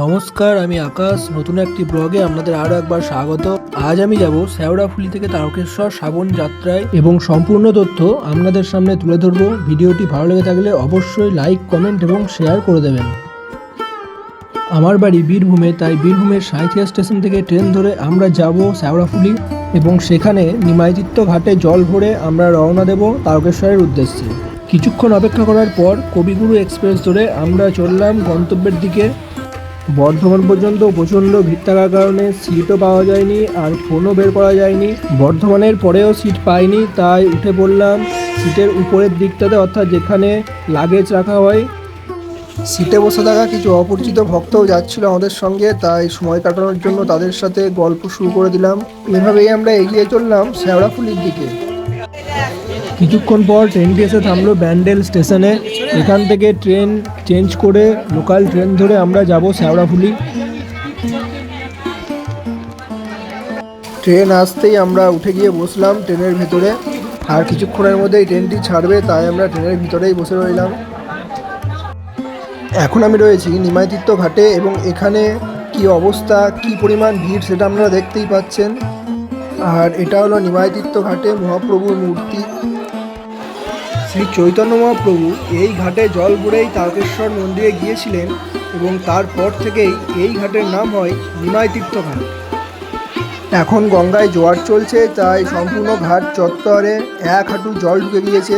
নমস্কার, আমি আকাশ। নতুন একটি ব্লগে আপনাদের আরও একবার স্বাগত। আজ আমি যাব শেওড়াফুলি থেকে তারকেশ্বর শ্রাবণ যাত্রায় এবং সম্পূর্ণ তথ্য আপনাদের সামনে তুলে ধরবো। ভিডিওটি ভালো লেগে থাকলে অবশ্যই লাইক কমেন্ট এবং শেয়ার করে দেবেন। আমার বাড়ি বীরভূমে, তাই বীরভূমের সাঁইথিয়া স্টেশন থেকে ট্রেন ধরে আমরা যাব শেওড়াফুলি এবং সেখানে নিমাইতিত্ব ঘাটে জল ভরে আমরা রওনা দেব তারকেশ্বরের উদ্দেশ্যে। কিছুক্ষণ অপেক্ষা করার পর কবিগুরু এক্সপ্রেস ধরে আমরা চললাম গন্তব্যের দিকে। বর্ধমান পর্যন্ত প্রচণ্ড ভিড় থাকার কারণে সিটও পাওয়া যায়নি, আর ফোনও বের করা যায়নি। বর্ধমানের পরেও সিট পাইনি, তাই উঠে পড়লাম। সিটের উপরের দিকটাতে অর্থাৎ যেখানে লাগেজ রাখা হয় সিটে বসে থাকা কিছু অপরিচিত ভক্তও যাচ্ছিল আমাদের সঙ্গে, তাই সময় কাটানোর জন্য তাদের সাথে গল্প শুরু করে দিলাম। এভাবেই আমরা এগিয়ে চললাম শেওড়াফুলির দিকে। কিছুক্ষণ পর ট্রেনটি এসে থামলো ব্যান্ডেল স্টেশনে। এখান থেকে ট্রেন চেঞ্জ করে, লোকাল ট্রেন ধরে আমরা যাব শেওড়াফুলি ট্রেন আসতেই আমরা উঠে গিয়ে বসলাম ট্রেনের ভিতরে। আর কিছুক্ষণের মধ্যেই ট্রেনটি ছাড়বে, তাই আমরা ট্রেনের ভিতরেই বসে রইলাম। এখন আমি রয়েছি নিমাইতিত্ব ঘাটে এবং এখানে কি অবস্থা, কি পরিমাণ ভিড় সেটা আপনারা দেখতেই পাচ্ছেন। আর এটা হলো নিমাইতিত্ব ঘাটে মহাপ্রভুর মূর্তি। শ্রী চৈতন্য মহাপ্রভু এই ঘাটে জল ভরেই তারকেশ্বর মন্দিরে গিয়েছিলেন এবং তারপর থেকেই এই ঘাটের নাম হয় নিমাই তীর্থ ঘাট। এখন গঙ্গায় জোয়ার চলছে, তাই সম্পূর্ণ ঘাট চত্বরে এক হাঁটু জল ঢুকে গিয়েছে।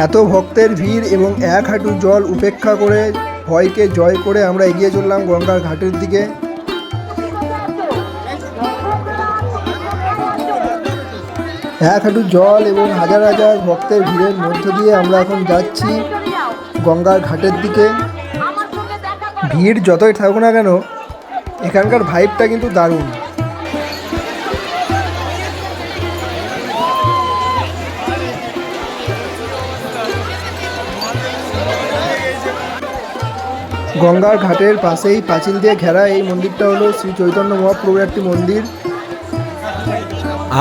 এত ভক্তের ভিড় এবং এক হাঁটু জল উপেক্ষা করে ভয়কে জয় করে আমরা এগিয়ে চললাম গঙ্গার ঘাটের দিকে। এক হাঁটু জল এবং হাজার হাজার ভক্তের ভিড়ের মধ্য দিয়ে আমরা এখন যাচ্ছি গঙ্গার ঘাটের দিকে। ভিড় যতই থাকুক না কেন, এখানকার ভাইবটা কিন্তু দারুণ। গঙ্গার ঘাটের পাশেই পাঁচিল দিয়ে ঘেরা এই মন্দিরটা হলো শ্রী চৈতন্য মহাপ্রভুর একটি মন্দির।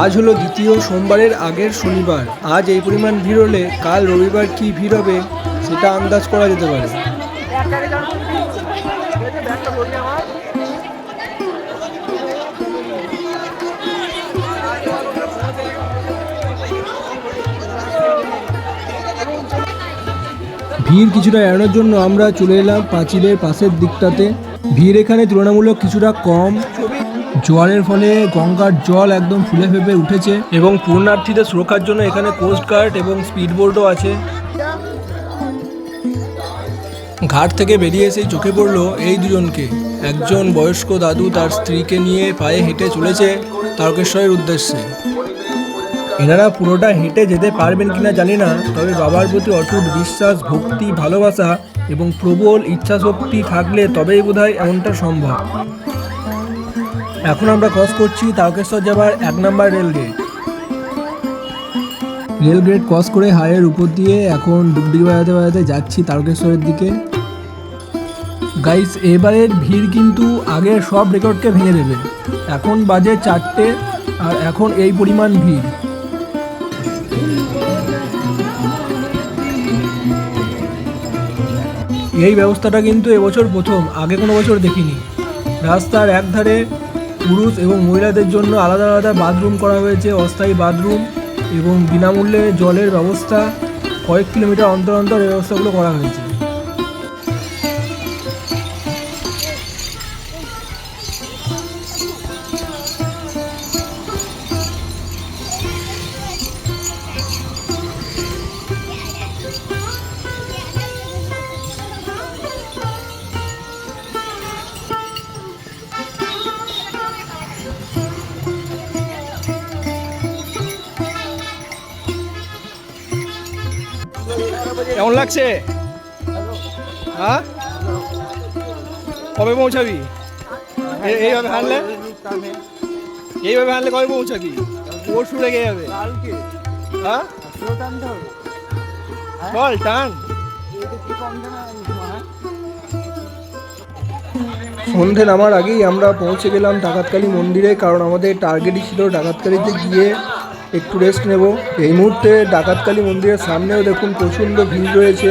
আজ হলো দ্বিতীয় সোমবারের আগের শনিবার। আজ এই পরিমাণ ভিড় হলে কাল রবিবার কি ভিড় হবে, সেটা আন্দাজ করা যেতে পারে। ভিড় কিছুটা এড়ানোর জন্য আমরা চলে এলাম পাঁচিলের পাশের দিকটাতে। ভিড় এখানে তুলনামূলক কিছুটা কম। জোয়ারের ফলে গঙ্গার জল একদম ফুলে ফেপে উঠেছে এবং পূর্ণার্থীদের সুরক্ষার জন্য এখানে কোস্ট গার্ড এবং স্পিড বোর্ডও আছে। ঘাট থেকে বেরিয়ে এসেই চোখে পড়ল এই দুজনকে। একজন বয়স্ক দাদু তার স্ত্রীকে নিয়ে পায়ে হেঁটে চলেছে তারকেশ্বরের উদ্দেশ্যে। এনারা পুরোটা হেঁটে যেতে পারবেন কিনা জানি না, তবে বাবার প্রতি অটুট বিশ্বাস, ভক্তি, ভালোবাসা এবং প্রবল ইচ্ছাশক্তি থাকলে তবেই বোধহয় এমনটা সম্ভব। এখন আমরা ক্রস করছি তারকেশ্বর যাবার এক নম্বর rail gate rail gate cross করে হাইয়ের উপর দিয়ে এখন ডুবডুবি বাজাতে বাজাতে যাচ্ছি তারকেশ্বরের দিকে। গাইস এবারের ভিড় কিন্তু আগের সব রেকর্ডকে ভেঙে দেবে। এখন বাজে চারটে আর এখন এই পরিমাণ ভিড়। এই ব্যবস্থাটা কিন্তু এবছর প্রথম, আগে কোনো বছর দেখিনি। রাস্তার একধারে পুরুষ এবং মহিলাদের জন্য আলাদা আলাদা বাথরুম করা হয়েছে, অস্থায়ী বাথরুম এবং বিনামূল্যে জলের ব্যবস্থা, কয়েক কিলোমিটার অন্তর অন্তর এই ব্যবস্থাগুলো করা হয়েছে। কেমন লাগছে? হ্যাঁ? কবে পৌঁছাবি? এইভাবে হাঁটলে? এইভাবে হাঁটলে কবে পৌঁছাবি? পরশু লেগে যাবে। হ্যাঁ? বল টান। সন্ধে নামার আগেই আমরা পৌঁছে গেলাম ডাকাতকালী মন্দিরে কারণ আমাদের টার্গেটই ছিল ডাকাতকালীতে গিয়ে একটু রেস্ট নেব। এই মুহূর্তে ডাকাতকালী মন্দিরের সামনেও দেখুন প্রচণ্ড ভিড় রয়েছে।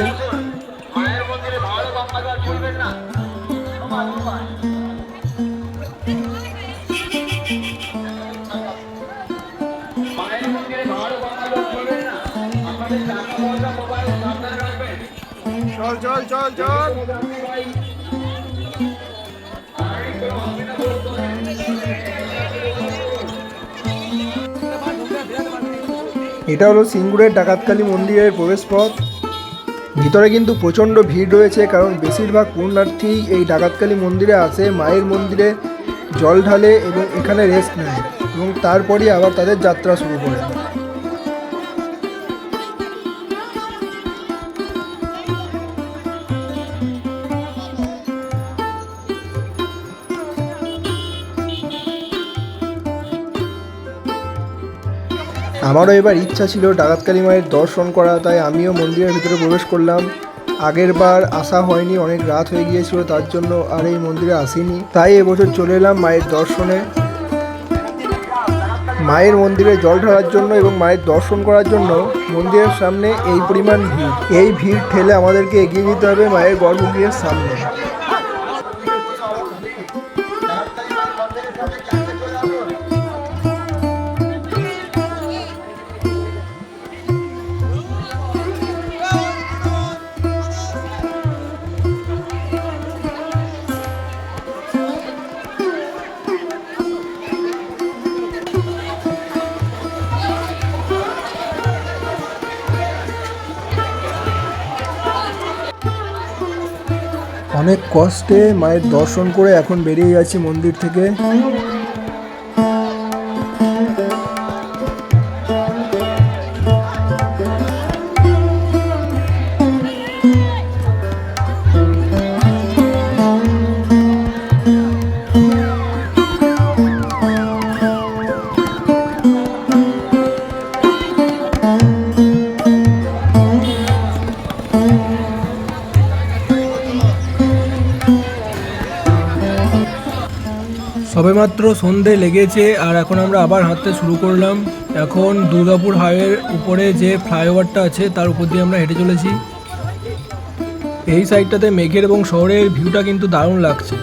এটা হলো সিঙ্গুরের ডাকাতকালী মন্দিরের প্রবেশ পথ ভিতরে কিন্তু প্রচণ্ড ভিড় রয়েছে, কারণ বেশিরভাগ পুণ্যার্থী এই ডাকাতকালী মন্দিরে আসে, মায়ের মন্দিরে জল ঢালে এবং এখানে রেস্ট নেয় এবং তারপরই আবার তাদের যাত্রা শুরু করে। আমারও এবার ইচ্ছা ছিল ডাকাতকালী মায়ের দর্শন করা, তাই আমিও মন্দিরের ভিতরে প্রবেশ করলাম। আগের বার আসা হয়নি, অনেক রাত হয়ে গিয়েছিল, তার জন্য আর এই মন্দিরে আসিনি। তাই এবছর চলে এলাম মায়ের দর্শনে। মায়ের মন্দিরে জল ঢালার জন্য এবং মায়ের দর্শন করার জন্য মন্দিরের সামনে এই পরিমাণ ভিড়। এই ভিড় ঠেলে আমাদেরকে এগিয়ে যেতে হবে মায়ের গর্ভগৃহের সামনে। কষ্টে মায়ের দর্শন করে এখন বেরিয়ে যাচ্ছি মন্দির থেকে। সবেমাত্র সন্ধে লেগেছে আর এখন আমরা আবার হাঁটতে শুরু করলাম। এখন দুর্গাপুর হাইওয়ের উপরে যে ফ্লাইওভারটা আছে, তার উপর দিয়ে আমরা হেঁটে চলেছি। এই সাইডটাতে মেঘের এবং শহরের ভিউটা কিন্তু দারুণ লাগছে।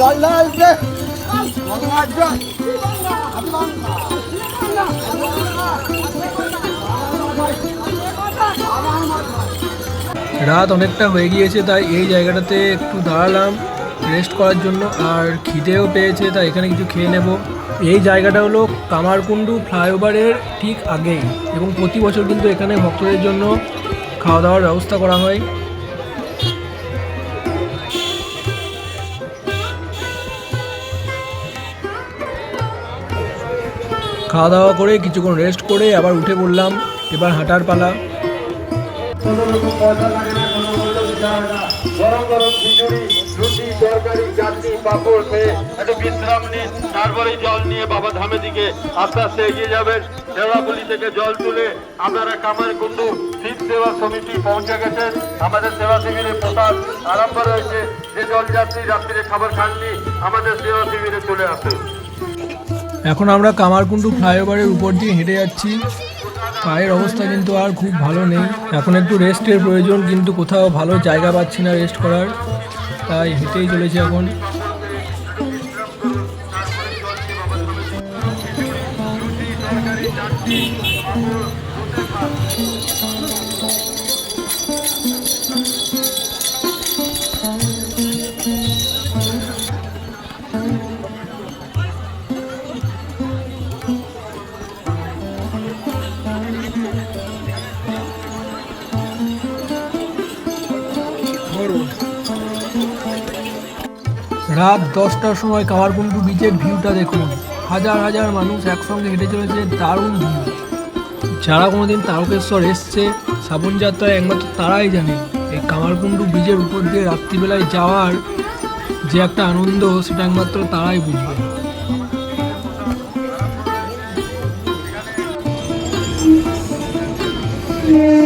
জল রাত অনেকটা হয়ে গিয়েছে, তাই এই জায়গাটাতে একটু দাঁড়ালাম রেস্ট করার জন্য, আর খিদেও পেয়েছে, তাই এখানে কিছু খেয়ে নেব। এই জায়গাটা হলো কামারকুণ্ডু ফ্লাইওভারের ঠিক আগেই, এবং প্রতি বছর কিন্তু এখানে ভক্তদের জন্য খাওয়া দাওয়ার ব্যবস্থা করা হয়। খাওয়া দাওয়া করে কিছুক্ষণ রেস্ট করে আবার উঠে পড়লাম, এবার হাঁটার পালা। খিচুড়ি একটু তারপরে জল নিয়ে বাবা ধামের দিকে এগিয়ে যাবেন থেকে জল তুলে আপনারা শীত সেবা সমিতি পৌঁছে গেছেন আমাদের সেবা শিবিরে প্রসাদ রয়েছে খাবার খাননি আমাদের সেবা শিবিরে চলে আসুন এখন আমরা কামারকুণ্ডু ফ্লাইওভারের উপর দিয়ে হেঁটে যাচ্ছি। পায়ের অবস্থা কিন্তু আর খুব ভালো নেই। এখন একটু রেস্টের প্রয়োজন, কিন্তু কোথাও ভালো জায়গা পাচ্ছি না রেস্ট করার। তাই হেঁটেই চলেছি এখন। রাত দশটার সময় কামারকুণ্ডু বিচের ভিউটা দেখুন। হাজার হাজার মানুষ একসঙ্গে হেঁটে চলেছে, দারুণ ভিউ যারা কোনোদিন তারকেশ্বর এসছে সাবন যাত্রায় একমাত্র তারাই জানে, এই কামারকুণ্ডু ব্রিজের উপর দিয়ে রাত্রিবেলায় যাওয়ার যে একটা আনন্দ, সেটা একমাত্র তারাই বুঝবে। Yeah.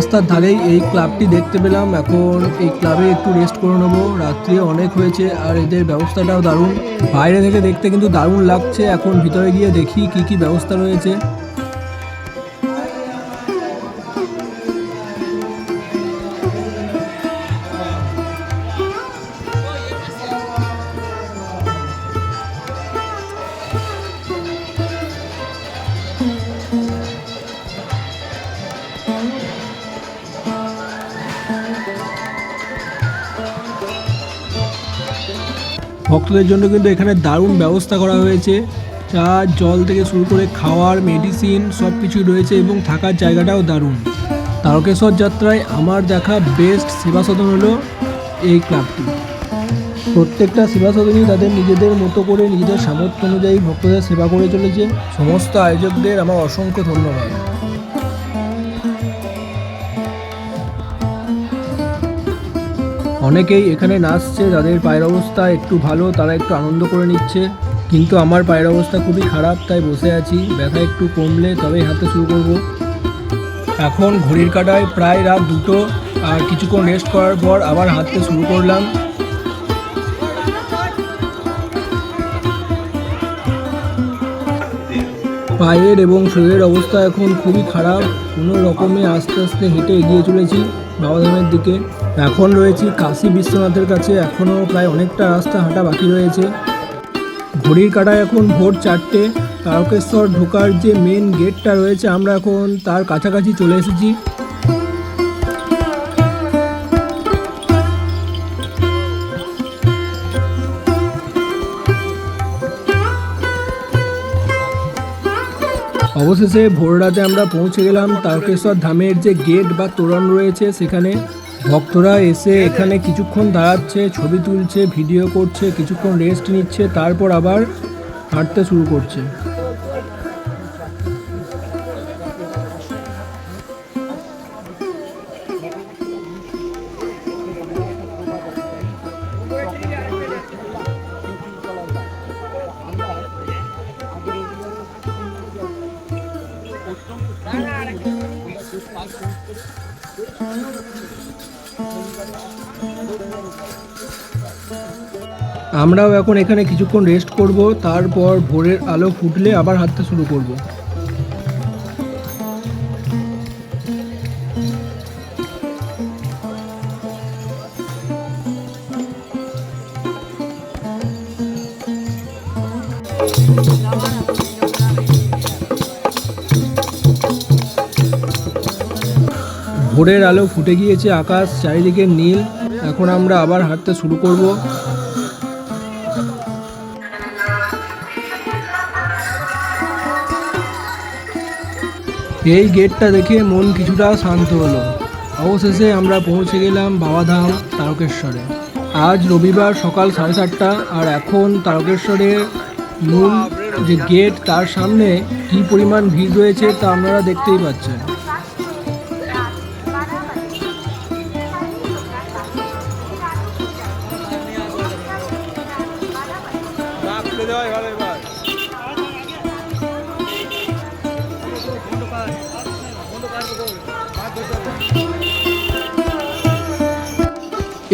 রাস্তার ধারেই এই ক্লাবটি দেখতে পেলাম। এখন এই ক্লাবে একটু রেস্ট করে নেব। রাত্রি অনেক হয়েছে আর এদের ব্যবস্থাটাও দারুণ। বাইরে থেকে দেখতে কিন্তু দারুণ লাগছে। এখন ভিতরে গিয়ে দেখি কি কি ব্যবস্থা রয়েছে। ভক্তদের জন্য কিন্তু এখানে দারুণ ব্যবস্থা করা হয়েছে। চা জল থেকে শুরু করে খাওয়ার মেডিসিন সব কিছুই রয়েছে এবং থাকার জায়গাটাও দারুণ। তারকেশ্বর যাত্রায় আমার দেখা বেস্ট সেবা সদন হলো এই ক্লাবটি প্রত্যেকটা সেবা সদনই তাদের নিজেদের মতো করে নিজেদের সামর্থ্য অনুযায়ী ভক্তদের সেবা করে চলেছে। সমস্ত আয়োজকদের আমার অসংখ্য ধন্যবাদ। অনেকেই এখানে নাচছে যাদের পায়ের অবস্থা একটু ভালো, তারা একটু আনন্দ করে নিচ্ছে। কিন্তু আমার পায়ের অবস্থা খুবই খারাপ, তাই বসে আছি। ব্যথা একটু কমলে তবেই হাঁটতে শুরু করব। এখন ঘড়ির কাটায় প্রায় রাত দুটো, আর কিছুক্ষণ রেস্ট করার পর আবার হাঁটতে শুরু করলাম। পায়ের এবং শরীরের অবস্থা এখন খুবই খারাপ। কোনো রকমে আস্তে আস্তে হেঁটে এগিয়ে চলেছি বাবাধামের দিকে। এখন রয়েছি কাশী বিশ্বনাথের কাছে। এখনও প্রায় অনেকটা রাস্তা হাঁটা বাকি রয়েছে। ঘড়ির কাটায় এখন ভোর চারটে। তারকেশ্বর ঢোকার যে মেন গেটটা রয়েছে, আমরা এখন তার কাছাকাছি চলে এসেছি। অবশেষে ভোর রাতে আমরা পৌঁছে গেলাম তারকেশ্বর ধামের যে গেট বা তোরণ রয়েছে সেখানে। ভক্তরা এসে এখানে কিছুক্ষণ দাঁড়াচ্ছে, ছবি তুলছে, ভিডিও করছে, কিছুক্ষণ রেস্ট নিচ্ছে, তারপর আবার হাঁটতে শুরু করছে। আমরাও এখন এখানে কিছুক্ষণ রেস্ট করব তারপর ভোরের আলো ফুটলে আবার হাঁটতে শুরু করব। ভোরের আলো ফুটে গিয়েছে আকাশ, চারিদিকে নীল। এখন আমরা আবার হাঁটতে শুরু করব। এই গেটটা দেখে মন কিছুটা শান্ত হলো। অবশেষে আমরা পৌঁছে গেলাম বাবাধাম তারকেশ্বরে। আজ রবিবার সকাল সাড়ে সাতটা, আর এখন তারকেশ্বরের মূল যে গেট, তার সামনে কী পরিমাণ ভিড় রয়েছে তা আপনারা দেখতেই পাচ্ছেন।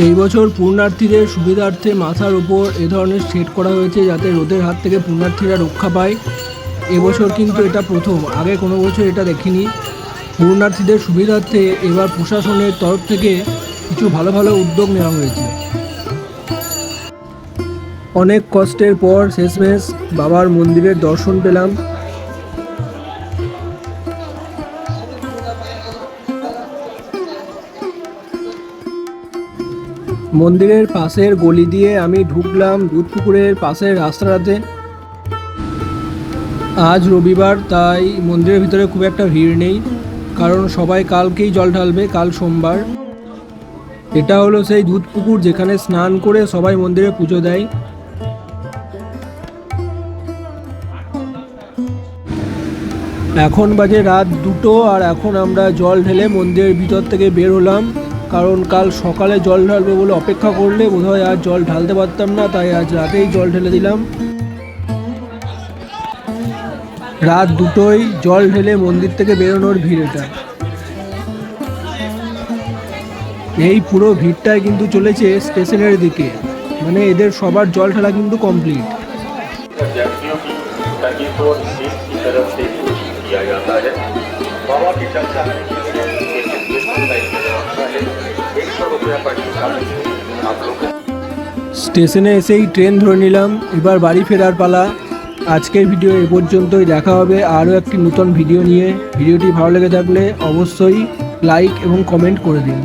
এই বছর পূর্ণার্থীদের সুবিধার্থে মাথার উপর এ ধরনের সেট করা হয়েছে যাতে রোদের হাত থেকে পূর্ণার্থীরা রক্ষা পায়। এবছর কিন্তু এটা প্রথম, আগে কোনো বছর এটা দেখিনি। পূর্ণার্থীদের সুবিধার্থে এবার প্রশাসনের তরফ থেকে কিছু ভালো ভালো উদ্যোগ নেওয়া হয়েছে। অনেক কষ্টের পর শেষমেশ বাবার মন্দিরের দর্শন পেলাম। মন্দিরের পাশের গলি দিয়ে আমি ঢুকলাম দুধপুকুরের পাশের রাস্তাটাতে। আজ রবিবার, তাই মন্দিরের ভিতরে খুব একটা ভিড় নেই, কারণ সবাই কালকেই জল ঢালবে, কাল সোমবার। এটা হলো সেই দুধপুকুর যেখানে স্নান করে সবাই মন্দিরে পুজো দেয়। এখন বাজে রাত দুটো আর এখন আমরা জল ঢেলে মন্দিরের ভিতর থেকে বের হলাম। কারণ কাল সকালে জল ঢালবে বলে অপেক্ষা করলে বোধহয় আর জল ঢালতে পারতাম না, তাই আজ রাতেই জল ঢেলে দিলাম। রাত দুটোই জল ঢেলে মন্দির থেকে বেরোনোর ভিড় এটা। এই পুরো ভিড়টাই কিন্তু চলেছে স্টেশনের দিকে। মানে এদের সবার জল ঢালা কিন্তু কমপ্লিট। यात्रियों की सर्विस को सीट की तरफ से सूचित किया जाता है बाबा की चर्चा करने के लिए एक बिल्कुल का इंतजाम है एक सौ रुपया पर टीका आप लोग স্টেশনে এসেই ট্রেন ধরে নিলাম এবার বাড়ি ফেরার পালা আজকের ভিডিও এ পর্যন্তই দেখা হবে আরও একটি নতুন ভিডিও নিয়ে ভিডিওটি ভালো লেগে থাকলে অবশ্যই লাইক এবং কমেন্ট করে দিন